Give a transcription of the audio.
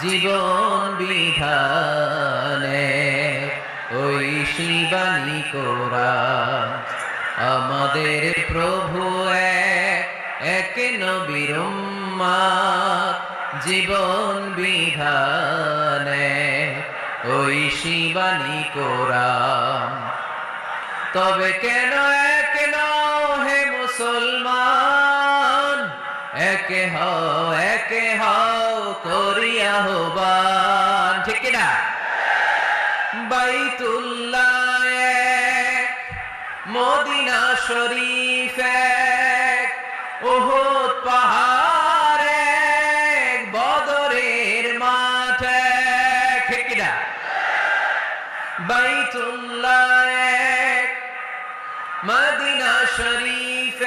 জীবন বিধানে, ওই শিবানী কোরআন আমাদের প্রভু এক নবীর জীবন বিধানে, ওই শিবানী কোরআন তবে কেন এক হে মুসলমান? একে হও একে হও করিয়া হবান ঠিক না বাইতুল্লাহ এক, মদিনা শরীফ এক ওহদ পাহাড় এক, বদরের মাঠ এক। ঠিক না বাইতুল্লাহ এক, মদিনা শরীফ